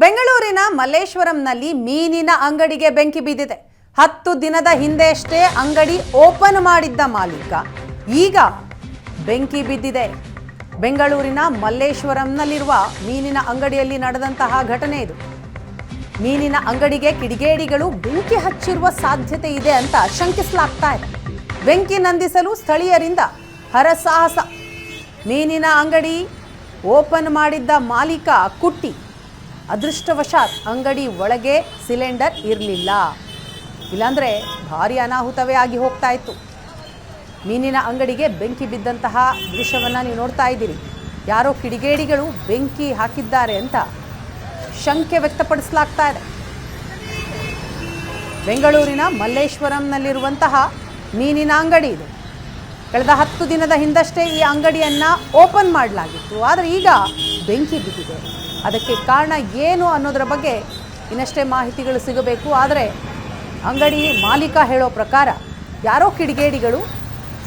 ಬೆಂಗಳೂರಿನ ಮಲ್ಲೇಶ್ವರಂನಲ್ಲಿ ಮೀನಿನ ಅಂಗಡಿಗೆ ಬೆಂಕಿ ಬಿದ್ದಿದೆ. ಹತ್ತು ದಿನದ ಹಿಂದೆಯಷ್ಟೇ ಅಂಗಡಿ ಓಪನ್ ಮಾಡಿದ್ದ ಮಾಲೀಕ. ಈಗ ಬೆಂಕಿ ಬಿದ್ದಿದೆ. ಬೆಂಗಳೂರಿನ ಮಲ್ಲೇಶ್ವರಂನಲ್ಲಿರುವ ಮೀನಿನ ಅಂಗಡಿಯಲ್ಲಿ ನಡೆದಂತಹ ಘಟನೆ ಇದು. ಮೀನಿನ ಅಂಗಡಿಗೆ ಕಿಡಿಗೇಡಿಗಳು ಬೆಂಕಿ ಹಚ್ಚಿರುವ ಸಾಧ್ಯತೆ ಇದೆ ಅಂತ ಶಂಕಿಸಲಾಗ್ತಾ ಇದೆ. ಬೆಂಕಿ ನಂದಿಸಲು ಸ್ಥಳೀಯರಿಂದ ಹರಸಾಹಸ. ಮೀನಿನ ಅಂಗಡಿ ಓಪನ್ ಮಾಡಿದ್ದ ಮಾಲೀಕ ಕುಟ್ಟಿ ಅದೃಷ್ಟವಶಾತ್ ಅಂಗಡಿ ಒಳಗೆ ಸಿಲಿಂಡರ್ ಇರಲಿಲ್ಲ. ಇಲ್ಲಾಂದ್ರೆ ಭಾರಿ ಅನಾಹುತವೇ ಆಗಿ ಹೋಗ್ತಾ ಇತ್ತು. ಮೀನಿನ ಅಂಗಡಿಗೆ ಬೆಂಕಿ ಬಿದ್ದಂತಹ ದೃಶ್ಯವನ್ನು ನೀವು ನೋಡ್ತಾ ಇದ್ದೀರಿ. ಯಾರೋ ಕಿಡಿಗೇಡಿಗಳು ಬೆಂಕಿ ಹಾಕಿದ್ದಾರೆ ಅಂತ ಶಂಕೆ ವ್ಯಕ್ತಪಡಿಸಲಾಗ್ತಾ ಇದೆ. ಬೆಂಗಳೂರಿನ ಮಲ್ಲೇಶ್ವರಂನಲ್ಲಿರುವಂತಹ ಮೀನಿನ ಅಂಗಡಿ ಇದು. ಕಳೆದ ಹತ್ತು ದಿನದ ಹಿಂದಷ್ಟೇ ಈ ಅಂಗಡಿಯನ್ನ ಓಪನ್ ಮಾಡಲಾಗಿತ್ತು. ಆದರೆ ಈಗ ಬೆಂಕಿ ಬಿದ್ದಿದೆ. ಅದಕ್ಕೆ ಕಾರಣ ಏನು ಅನ್ನೋದರ ಬಗ್ಗೆ ಇನ್ನಷ್ಟೇ ಮಾಹಿತಿಗಳು ಸಿಗಬೇಕು. ಆದರೆ ಅಂಗಡಿ ಮಾಲೀಕ ಹೇಳೋ ಪ್ರಕಾರ ಯಾರೋ ಕಿಡಿಗೇಡಿಗಳು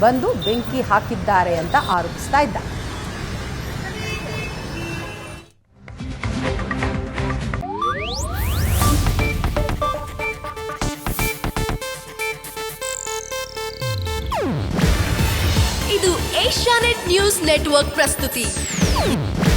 ಬಂದು ಬೆಂಕಿ ಹಾಕಿದ್ದಾರೆ ಅಂತ ಆರೋಪಿಸ್ತಾ ಇದ್ದ. ಇದು ಏಷ್ಯಾನೆಟ್ ನ್ಯೂಸ್ ನೆಟ್ವರ್ಕ್ ಪ್ರಸ್ತುತಿ.